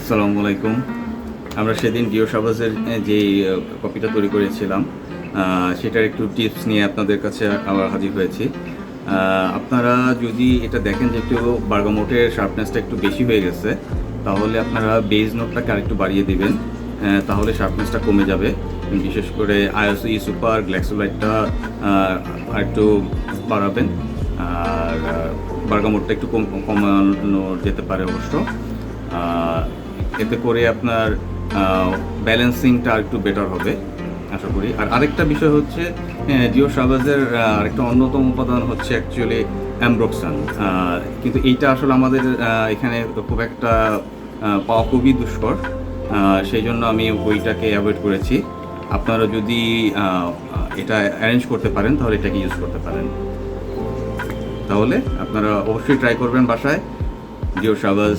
আসসালামু আলাইকুম। আমরা সেদিন ডিও সাবাজের যে কপিটা তৈরি করেছিলাম সেটার একটু টিপস নিয়ে আপনাদের কাছে আবার হাজির হয়েছি। আপনারা যদি এটা দেখেন যে একটু বার্গামোটের শার্পনেসটা একটু বেশি হয়ে গেছে, তাহলে আপনারা বেজ নোটটাকে আরেকটু বাড়িয়ে দেবেন তাহলে শার্পনেসটা কমে যাবে। বিশেষ করে আইএসও ই সুপার গ্ল্যাক্সোলাইটটা আরেকটু বাড়াবেন, আর বার্গামোটটা একটু কম, কমানো যেতে পারে অবশ্য। এতে করে আপনার ব্যালেন্সিংটা একটু বেটার হবে, আশা করি। আর আরেকটা বিষয় হচ্ছে জিও সাবাজের আরেকটা অন্যতম উপাদান হচ্ছে অ্যাকচুয়ালি অ্যামব্রক্সান কিন্তু এইটা আসলে আমাদের এখানে খুব একটা পাওয়া খুবই দুষ্কর। সেই জন্য আমি ওইটাকে অ্যাভয়েড করেছি। আপনারা যদি এটা অ্যারেঞ্জ করতে পারেন, তাহলে এটাকে ইউজ করতে পারেন। তাহলে আপনারা অবশ্যই ট্রাই করবেন বাসায়। জিও সাবাজ